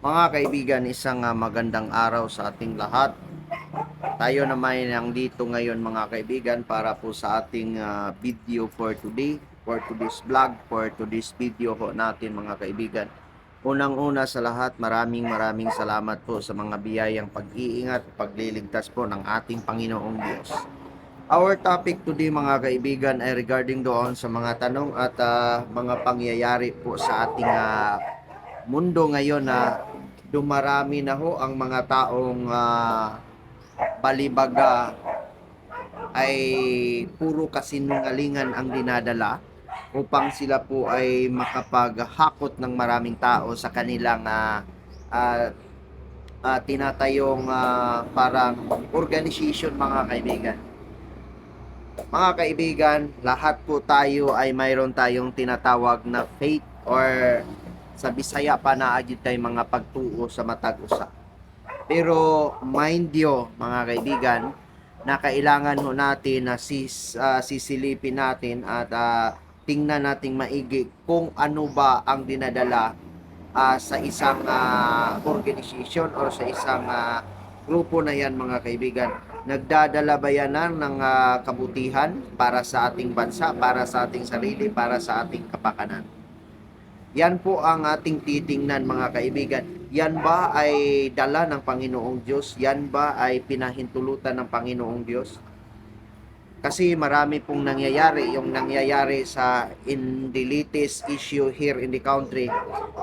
Mga kaibigan, isang ah, magandang araw sa ating lahat. Tayo naman ang dito ngayon mga kaibigan para po sa ating ah, video for today, for today's vlog, for today's video po natin mga kaibigan. Unang-una sa lahat, maraming maraming salamat po sa mga biyayang pag-iingat, pagliligtas po ng ating Panginoong Diyos. Our topic today mga kaibigan ay regarding doon sa mga tanong at ah, mga pangyayari po sa ating ah, mundo ngayon na dumarami na ho ang mga taong ah, balibaga ay puro kasinungalingan ang dinadala upang sila po ay makapaghakot ng maraming tao sa kanilang ah, ah, ah, tinatayong ah, parang organization mga kaibigan. Mga kaibigan, lahat po tayo ay mayroon tayong tinatawag na faith or sa Bisaya pa na agad tayo mga pagtuo sa matag usa. Pero mind you, mga kaibigan, na kailangan ho natin na sis, ah, sisilipin natin at ah, tingnan nating maigi kung ano ba ang dinadala ah, sa isang ah, organization or sa isang ah, grupo na yan mga kaibigan. Nagdadala ba yan ng, ah, kabutihan para sa ating bansa, para sa ating sarili, para sa ating kapakanan? Yan po ang ating titingnan mga kaibigan. Yan ba ay dala ng Panginoong Diyos? Yan ba ay pinahintulutan ng Panginoong Diyos? Kasi marami pong nangyayari, yung nangyayari sa in the latest issue here in the country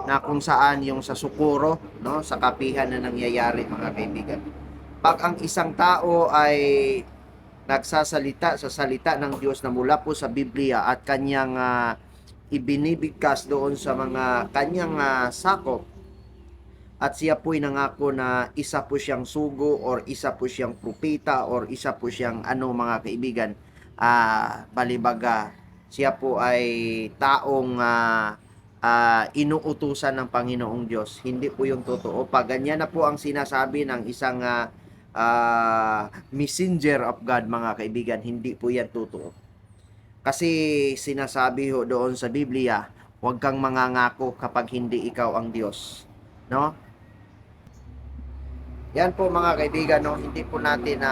na kung saan yung sa Sukuro, no, sa kapihan na nangyayari mga kaibigan. Pag ang isang tao ay nagsasalita sa salita ng Diyos na mula po sa Biblia at kanyang ah, ibinibigkas doon sa mga kanyang ah, sakop at siya po'y nangako na isa po siyang sugo or isa po siyang propeta or isa po siyang ano mga kaibigan. Ah balibaga siya po ay taong ah, ah, inuutusan ng Panginoong Diyos. Hindi po yung totoo. Pag ganyan na po ang sinasabi ng isang ah, ah, messenger of God mga kaibigan. Hindi po yan totoo kasi sinasabi ho doon sa Biblia, huwag kang mangangako kapag hindi ikaw ang Diyos. No? Yan po mga kaibigan, no? hindi po natin na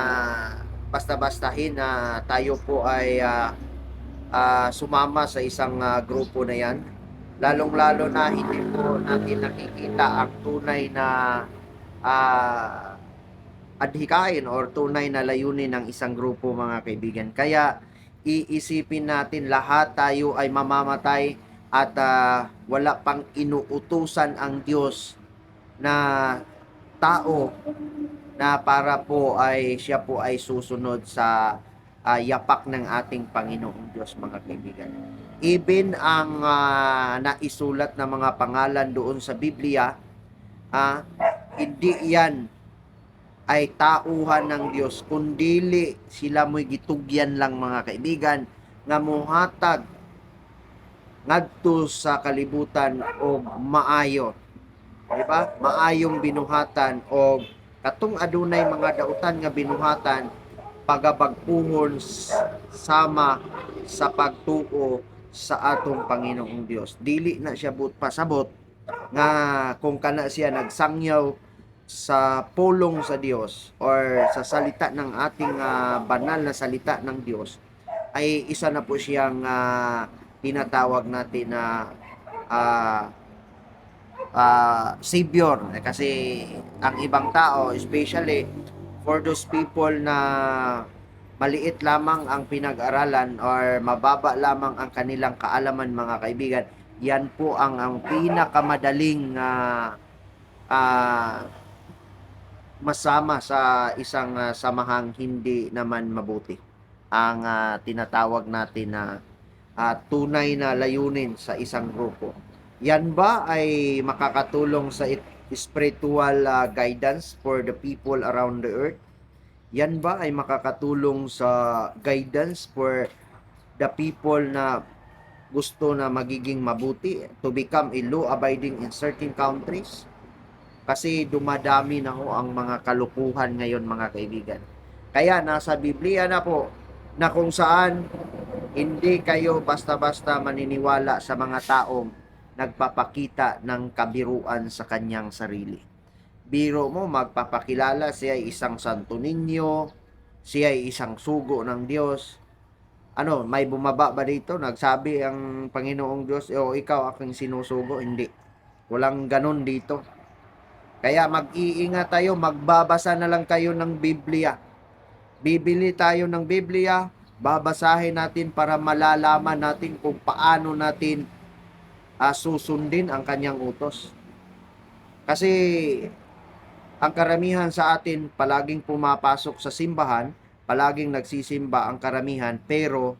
basta-bastahin na tayo po ay ah, ah, sumama sa isang ah, grupo na yan. Lalong-lalo na hindi po natin nakikita ang tunay na ah, adhikain or tunay na layunin ng isang grupo mga kaibigan. Kaya iisipin natin lahat tayo ay mamamatay at ah, wala pang inuutusan ang Diyos na tao na para po ay siya po ay susunod sa ah, yapak ng ating Panginoong Diyos mga kaibigan. Even ang ah, naisulat na mga pangalan doon sa Biblia, ah, hindi yan ay tauhan ng Dios kundili sila mo'y gitugyan lang mga kaibigan nga muhatag ngadto sa kalibutan o maayo. Di ba maayong binuhatan o katong adunay mga dautan nga binuhatan pagabagpuhon sama sa pagtuo sa atong Panginoong Dios dili na siya but pasabot nga kung kana siya nagsangyaw sa pulong sa Diyos or sa salita ng ating ah, banal na salita ng Diyos ay isa na po siyang ah, tinatawag natin na ah, ah, savior. Kasi ang ibang tao especially for those people na maliit lamang ang pinag-aralan or mababa lamang ang kanilang kaalaman mga kaibigan yan po ang ang pinakamadaling ah, ah, masama sa isang ah, samahang hindi naman mabuti. Ang ah, tinatawag natin na ah, tunay na layunin sa isang grupo. Yan ba ay makakatulong sa it- spiritual ah, guidance for the people around the earth? Yan ba ay makakatulong sa guidance for the people na gusto na magiging mabuti to become a law abiding in certain countries? Kasi dumadami na ho ang mga kalukuhan ngayon mga kaibigan. Kaya nasa Biblia na po na kung saan hindi kayo basta-basta maniniwala sa mga taong nagpapakita ng kabiruan sa kanyang sarili. Biro mo, magpapakilala siya ay isang santo ninyo, siya ay isang sugo ng Diyos. Ano, may bumaba ba dito? Nagsabi ang Panginoong Diyos, o ikaw aking sinusugo? Hindi. Walang ganon dito. Kaya mag-iingat tayo, magbabasa na lang kayo ng Biblia. Bibili tayo ng Biblia, babasahin natin para malalaman natin kung paano natin ah, susundin ang kanyang utos. Kasi ang karamihan sa atin palaging pumapasok sa simbahan, palaging nagsisimba ang karamihan, pero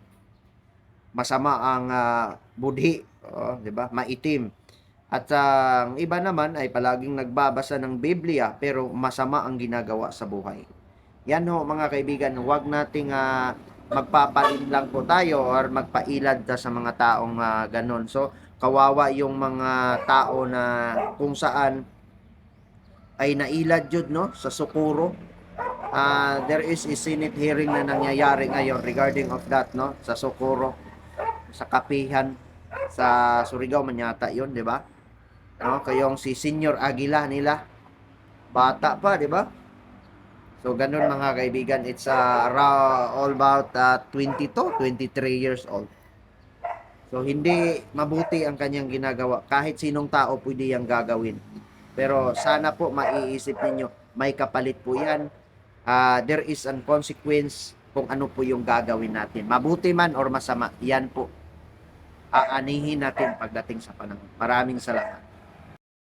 masama ang ah, budhi, oh, 'di ba? Maitim. At ang iba naman ay palaging nagbabasa ng Biblia pero masama ang ginagawa sa buhay. Yan ho mga kaibigan, huwag nating ah, magpapalim lang po tayo or magpailad ta sa mga taong ah, ganon. So, kawawa yung mga tao na kung saan ay nailad yun no sa Sukuro. Ah, there is a Senate hearing na nangyayari ngayon regarding of that no sa Sukuro sa kapihan sa Surigao man yata yun, di ba? No, kayong si Senior Aguila nila. Bata pa, di ba? So, ganun mga kaibigan. It's uh, all about uh, 22, 23 years old. So, hindi mabuti ang kanyang ginagawa. Kahit sinong tao pwede yang gagawin. Pero sana po maiisip ninyo, may kapalit po yan. Ah, there is an consequence kung ano po yung gagawin natin. Mabuti man or masama, yan po. Aanihin natin pagdating sa panahon. Maraming salamat.